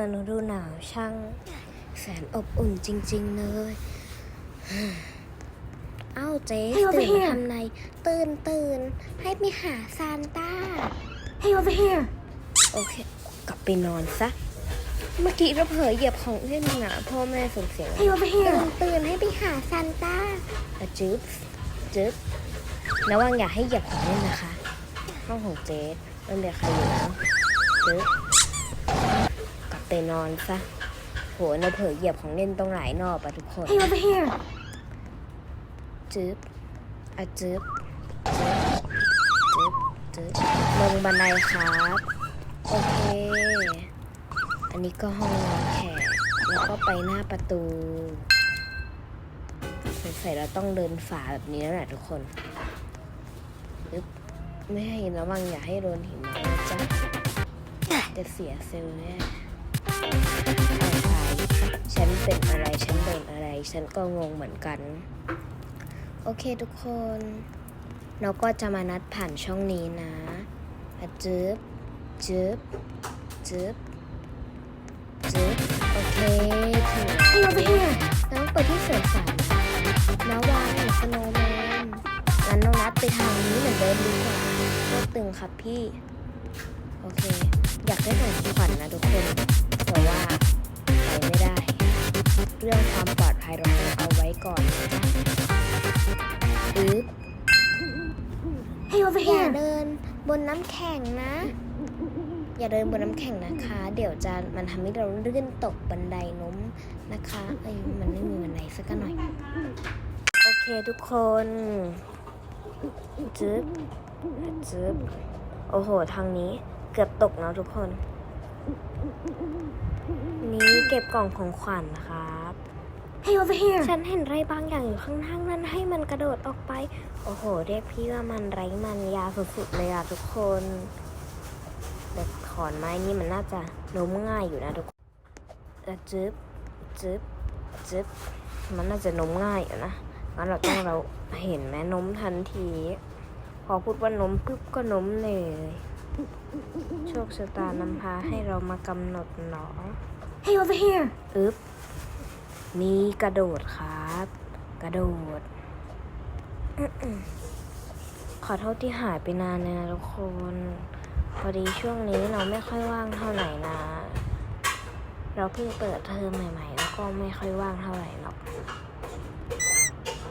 อฤดูหนาวช่างแสนอบอุ่นจริง ๆ เลย เอ้าเจ๊ Hey, over ตื่นมา here. ทำไงตื่นตื่นให้ไปหาซานต้า Hey, over here. โอเค กลับไปนอนซะ เมื่อกี้เราเผลอเหยียบของเล่นหนาพ่อแม่ส่งเสียง Hey, over ตื่ here. นตื่นให้ไปหาซานต้าอะจึ๊บจึ๊บระวังอย่าให้เหยียบของเล่นนะคะ ห้องของเจ๊มันเบียใครอยู่แล้วจึ๊บกลับ ไปนอนซะ โหเราเผลอเหยียบของเล่นตรงหลายนอบอะทุกคน Hey, over here. จึ๊บอะจึ๊บจึ๊บจึ๊บจึ๊บลงบันไดครับ โอเค อันนี้ก็ห้องนอนแขก แล้วก็ไปหน้าประตูสงสัยเราต้องเดินฝาแบบนี้แล้วแหละทุกคนยึบไม่ให้ระวังอย่าให้โดนหิมะนะจ๊ะจะเสียเซลล์แน่ใช่ ฉันเป็นอะไร ฉันโดนอะไร ฉันก็งงเหมือนกัน โอเคทุกคน เราก็จะมานัดผ่านช่องนี้นะจึ๊บจึ๊บจึ๊บจึ๊บโอเคถึง Hey, over here. แล้วเปิดที่สวนสัตว์นะวางสโนว์แมนงั้นน้องนัดไปทางนี้เหมือนเดิมดีกว่าโคตรตึงครับพี่ โอเค อยากได้ของขวัญนะทุกคน ไปไม่ได้ เรื่องความปลอดภัยเราต้องเอาไว้ก่อนนะจ๊ะอึ๊บ Hey, over อย่า here. เดินบนน้ำแข็งนะ อย่าเดินบนน้ำแข็งนะคะ เดี๋ยวจะมันทำให้เราลื่นตกบันไดล้มนะคะเอ้ยมันไม่มีบันไดสักหน่อย โอเคทุกคนจึ๊บจึ๊บโอ้โห ทางนี้เกือบตกแล้วทุกคน นี่เก็บกล่องของขวัญครับ Hey, over here. ฉันเห็นอะไรบางอย่างอยู่ข้างล่างนั้นให้มันกระโดดออกไป โอ้โห เรียกพี่ว่ามันไรมันยาสุดๆเลยอะทุกคนแต่ขอนไม้นี่มันน่าจะล้มง่ายอยู่นะทุกคนอะจึ๊บจึ๊บจึ๊บมันน่าจะล้มง่ายอยู่นะงั้นเราต้องเราเห็นไหมล้มทันที พอพูดว่าล้มปุ๊บก็ล้มเลย โชคชะตานำพาให้เรามากำหนดหนอ Hey, over here. อึ๊บมีกระโดดครับ กระโดดอื้อหือขอโทษที่หายไปนานเลยนะทุกคน พอดีช่วงนี้เราไม่ค่อยว่างเท่าไหร่นะ เราเพิ่งเปิดเทอมใหม่ ๆ แล้วก็ไม่ค่อยว่างเท่าไหร่หรอก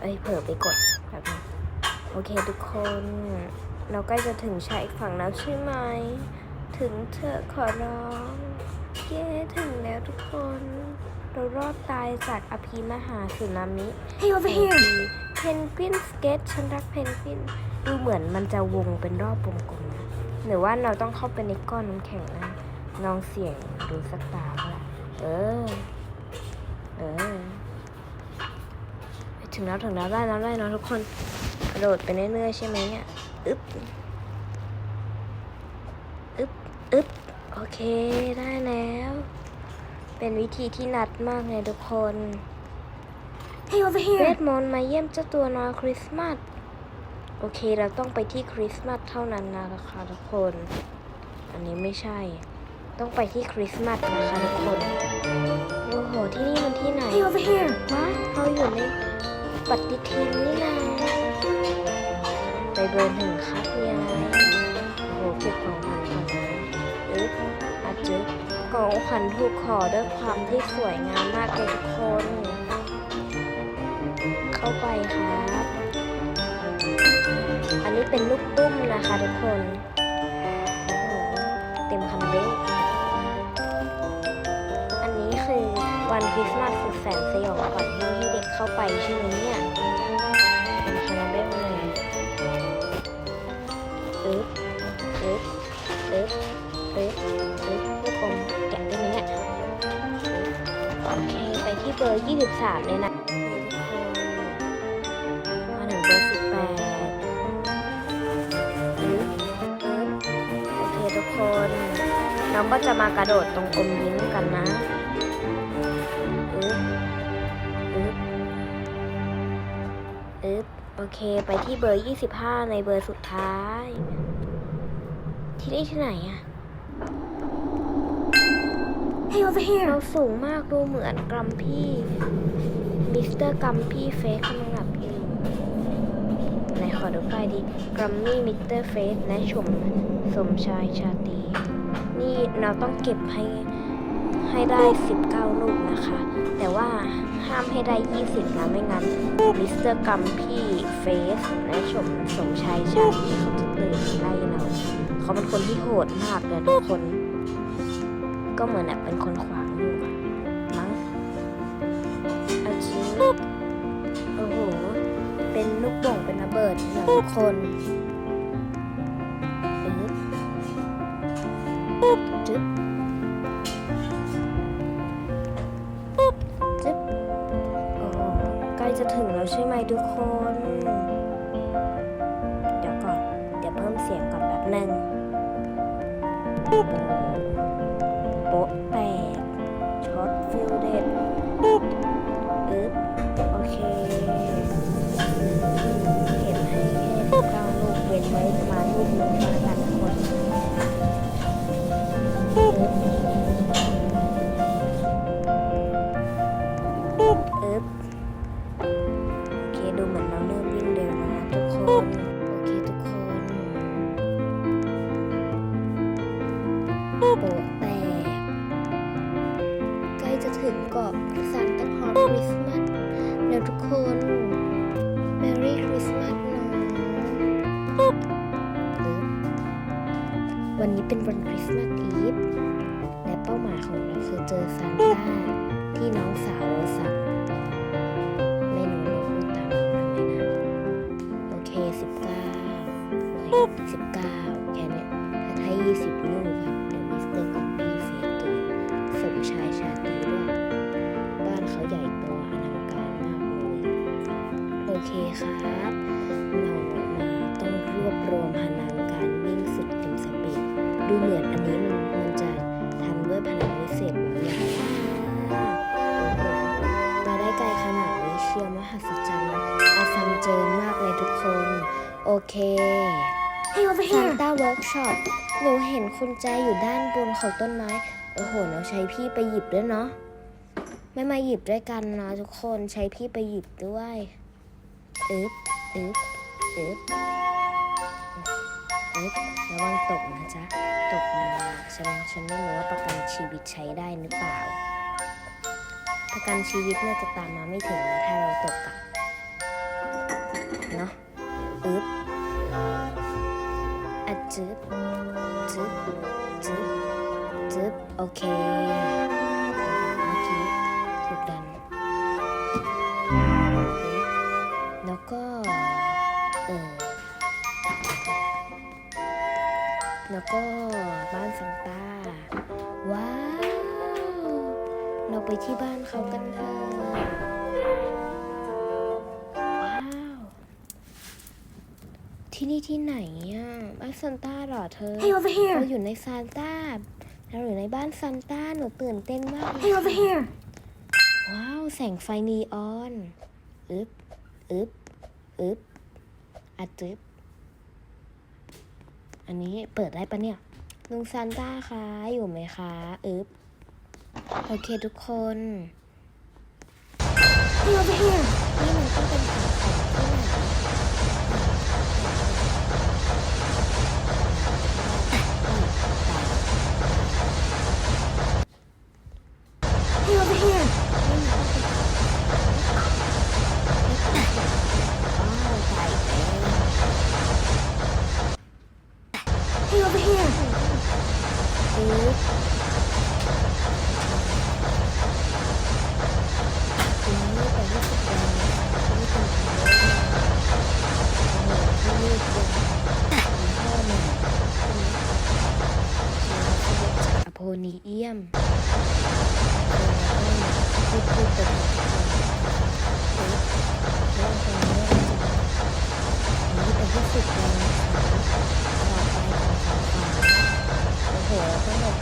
เอ้ยเผลอไปกดแบบนึงโอเคทุกคน เราใกล้จะถึงชายอีกฝั่งแล้วใช่ไหม ถึงเถอะขอร้อง เย้ถึงแล้วทุกคน เรารอดตายจากอภิมหาสึนามิ Hey, over here. เพนกวินสเก็ตฉันรักเพนกวิน ดูเหมือนมันจะวงเป็นรอบวงกลมนะหรือว่าเราต้องเข้าไปในก้อนน้ำแข็งนะลองเสี่ยงดูสักตาก็ละเออ เออ ถึงแล้วถึงแล้วได้แล้วได้แล้วทุกคนกระโดดไปเรื่อยๆใช่ไหมเนี่ย อึ๊บอึ๊บอึ๊บโอเคได้แล้ว เป็นวิธีที่นัดมากเลยทุกคน Hey, over เว here. ทมนต์มาเยี่ยมเจ้าตัวน้อยคริสต์มาสโอเคเราต้องไปที่คริสต์มาสเท่านั้นนะคะทุกคน อันนี้ไม่ใช่ ต้องไปที่คริสต์มาสนะคะทุกคนโอ้โหที่นี่มันที่ไหน Hey, over here. ว้าเราอยู่ในปฏิทินนี่นา ไปเบอร์หนึ่งครับมีอะไรโอ้โหเก็บของขวัญก่อนนะอึ๊บอาจจะของขวัญถูกขอด้วยความที่สวยงามมากเลยทุกคน เข้าไปครับ อันนี้เป็นลูกตุ้มนะคะทุกคนเต็มคันเบ้อันนี้คือวันคริสต์มาสสุดแสนสยองก่อนที่เด็กเข้าไปใช่ไหมเนี่ย เบอร์ 23 เลยนะมาถึงเบอร์สิบแปดโอเคทุกคนเราก็จะมากระโดดตรงอมยิ้มกันนะอึ๊บอึ๊บอึ๊บโอเค ไปที่เบอร์ 25 ในเบอร์สุดท้าย ที่นี่ที่ไหนอะ Over เรา here. สูงมากดูเหมือนกรัมพี่มิสเตอร์กัมพี่เฟสกำลังหลับอยู่ไหนขอดูป้ายดิกรัมมี่มิสเตอร์เฟสและชมสมชายชาตี นี่เราต้องเก็บให้ให้ได้ 19 ลูกนะคะ แต่ว่าห้ามให้ได้ 20 นะ ไม่งั้นมิสเตอร์กัมพี่เฟสและชมสมชายชาตีเขาจะตื่นไล่เรา เขาเป็นคนที่โหดมากเลยทุกคน ก็เหมือนแบบเป็นคนขวางอยู่อะมั้งอาชีโอ้โห เป็นลูกโป่งเป็นระเบิดหรอทุกคนอึ๊บจึ๊บปุ๊บจึ๊บโอ้ใกล้จะถึงแล้วใช่ไหมทุกคน เดี๋ยวก่อน เดี๋ยวเพิ่มเสียงก่อนแป๊บหนึงโอ้ วันนี้เป็นวันคริสต์มาสอีฟและเป้าหมายของเราคือเจอซานต้าที่น้องสาวเราสั่งไม่รู้เราพูดตามนั้นไหมนะ โอเค19เฮ้ย19แค่นี้ถ้าให้20ลูกอะเดี๋ยวมิสเตอร์กับพี่เฟสตูสมชายชาตรีด้วย บ้านเขาใหญ่โตอลังการมากเลยโอเคครับ เรามาต้องรวบรวม ดูเหมือนอันนี้มันมันจะทำด้วยพลังวิเศษบางอย่างอ่ามาได้ไกลขนาดนี้เชียวมหัศจรรย์อาซัมเจนมากเลยทุกคน โอเค Hey, over ซาน here. ต้าเวิร์กช็อปหนูเห็นคุณแจอยู่ด้านบนของต้นไม้ โอ้โหเราใช้พี่ไปหยิบด้วยเนาะ ไม่มาหยิบด้วยกันนะทุกคนใช้พี่ไปหยิบด้วยอึ๊บอึ๊บอึ๊บอึ๊บระวังตกนะจ๊ะ ตกมาฉันฉันไม่รู้ว่าประกันชีวิตใช้ได้หรือเปล่า ประกันชีวิตน่าจะตามมาไม่ถึงนะถ้าเราตกอะเนาะอึ๊บอะจึ๊บจึ๊บจึ๊บจึ๊บโอเค ที่นี่ที่ไหนอะบ้านซันต้าเหรอเธอ Hey, over เรา here. อยู่ในซานต้าเราอยู่ในบ้านซันต้าหนูตื่นเต้นมากเลย Hey, over here. ว้าว แสงไฟนีออนอึบอึบอึบอัดจึบอันนี้เปิดได้ปะเนี่ย ลุงซานต้าคะ อยู่ไหมคะ อึบโอเคทุกคน โอ้โหที่นี่เป็นพ่อหนึ่งอโพนีเอียมพูดพูดไปถึงเรื่องตรงนี้เราจะนี่เป็นที่สุดแดง โอ้โหต้องหมด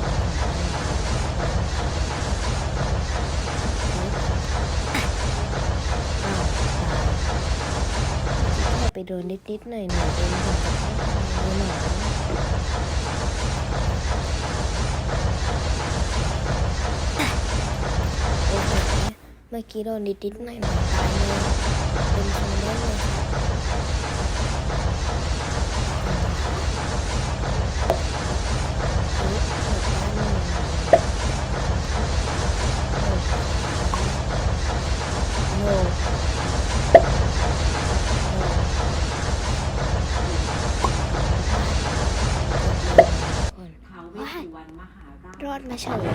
ไปโดนนิดๆหน่อยๆเองถึงกับต้องทำเมื่อกี้โดนดิดๆหน่อยหน่อยตายเลยเป็นคนเล่นเลยค่ะ ยหมดด้านหนึ่งโง่โง่ท้าวเวสสุวรรณมหาราชรอดมาเฉย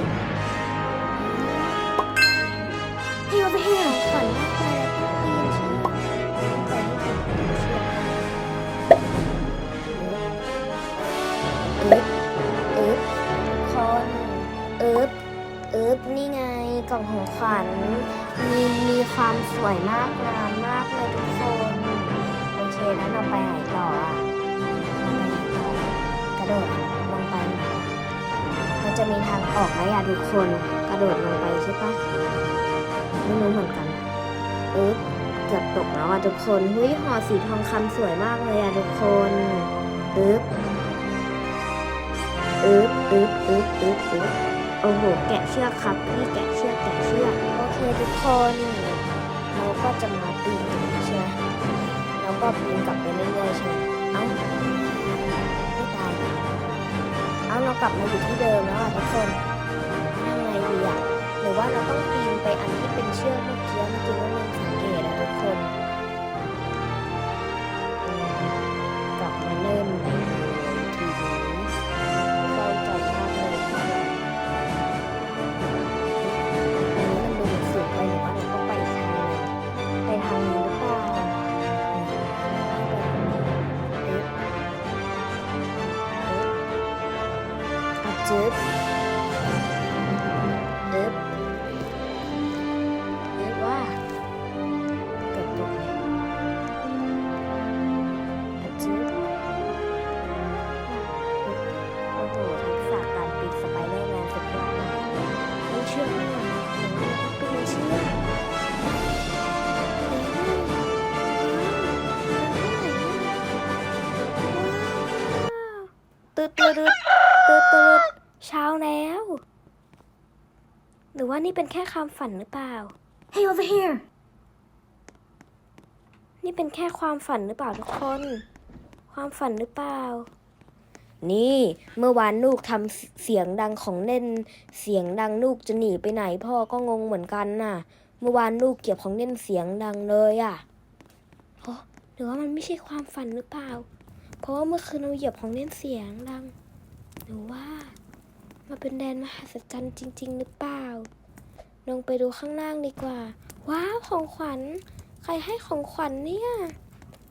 Hey, over here! ขวัญมากเลยปี กล่องของขวัญมีมีความสวยมากงามมากเลยทุกคน โอเคแล้วเราไปไหนต่ออะไปไหนต่อกระโดดลงไป มันจะมีทางออกไหมอะทุกคนกระโดดลงไปใช่ปะไม่รู้เหมือนกันเอ๊ะเกือบตกแล้วอะทุกคนเฮ้ยห่อสีทองคำสวยมากเลยอะทุกคนอึ๊บอึ๊บอึ๊บอึ๊บอึ๊บอึ๊บโอ้โห แกะเชือกครับ พี่แกะเแต่เชือกโอเคทุกคนเราก็จะมาปีนใช่ไหมแล้วก็ปีนกลับไปเรื่อยๆใช่ไหมเอ้าไม่ตายเอ้าเรากลับมาอยู่ที่เดิมแล้วอะทุกคนยังไงดีอะหรือว่าเราต้องปีนไปอันที่เป็นเชือกเมื่อกี้เมื่อกี้ว่ามันสังเกตอะทุกคน ว่านี่เป็นแค่ความฝันหรือเปล่า Hey, over here! นี่เป็นแค่ความฝันหรือเปล่าทุกคน ความฝันหรือเปล่า นี่เมื่อวานลูกทำเสียงดังของเล่น เสียงดังลูกจะหนีไปไหนพ่อก็งงเหมือนกันน่ะ เมื่อวานลูกเก็บของเล่นเสียงดังเลยอะ่ะโอ้หรือว่ามันไม่ใช่ความฝันหรือเปล่า เพราะว่าเมื่อคืนเราเหยียบของเล่นเสียงดัง หรือว่ามันเป็นแดนมหัศจรรย์จริง ๆ หรือเปล่า ลงไปดูข้างล่างดีกว่า ว้าวของขวัญ ใครให้ของขวัญเนี่ย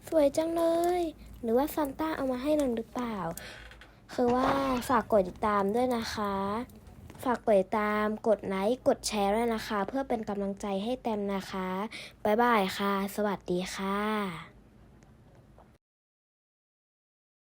สวยจังเลย หรือว่าซานต้าเอามาให้นันหรือเปล่า คือว่าฝากกดติดตามด้วยนะคะ ฝากกดติดตาม กดไลค์ กดแชร์ด้วยนะคะ เพื่อเป็นกำลังใจให้แตมนะคะ บ๊ายบายค่ะ สวัสดีค่ะ